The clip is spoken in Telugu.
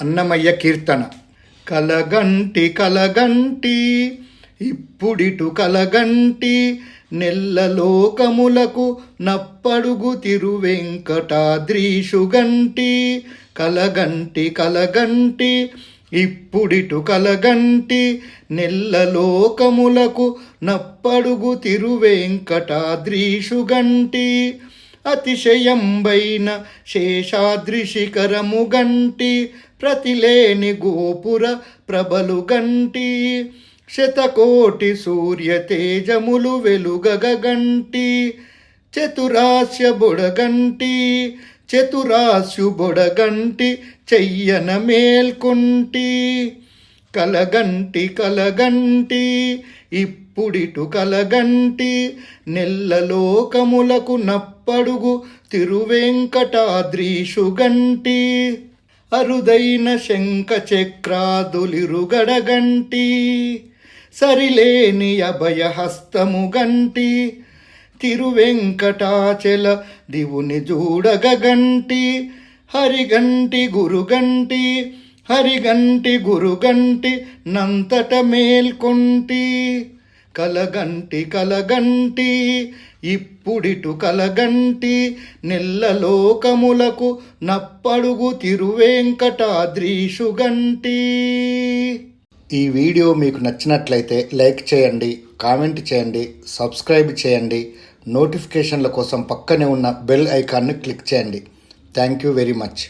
అన్నమయ్య కీర్తన. కలగంటి కలగంటి ఇప్పుడిటు కలగంటి నెల్లలోకములకు నప్పడుగు తిరువెంకటాద్రీషుగంటి. కలగంటి కలగంటి ఇప్పుడిటు కలగంటి నెల్లలోకములకు నప్పడుగు తిరువెంకటాద్రీషుగంటి. అతిశయంబైన శేషాద్రిశిఖరము గంటి ప్రతిలేని గోపుర ప్రభలు గంటి శతకోటి సూర్య తేజములు వెలుగగ గంటి చతురాస్య బొడగంటి చతురాస్యు బొడగంటి చెయ్యన మేల్కొంటి కలగంటి కలగంటి ఇప్పుడిటు కలగంటి నెల్లలోకములకు నప్పడుగు తిరువెంకటాద్రీషుగంటి. అరుదైన శంఖ చక్రాదులిరుగడగంటి సరిలేని అభయహస్తము గంటి తిరువెంకటాచల దివుని జూడగంటి హరిగంటి గురుగంటి హరిగంటి గురుగంటి నంతట మేల్కొంటి. కలగంటి కలగంటి ఇప్పుడిటు కలగంటి నెల్లలోకములకు నప్పడుగు తిరువేంకటాద్రీషుగంటి. ఈ వీడియో మీకు నచ్చినట్లయితే లైక్ చేయండి కామెంట్ చేయండి సబ్స్క్రైబ్ చేయండి నోటిఫికేషన్ల కోసం పక్కనే ఉన్న బెల్ ఐకాన్ని క్లిక్ చేయండి. Thank you very much.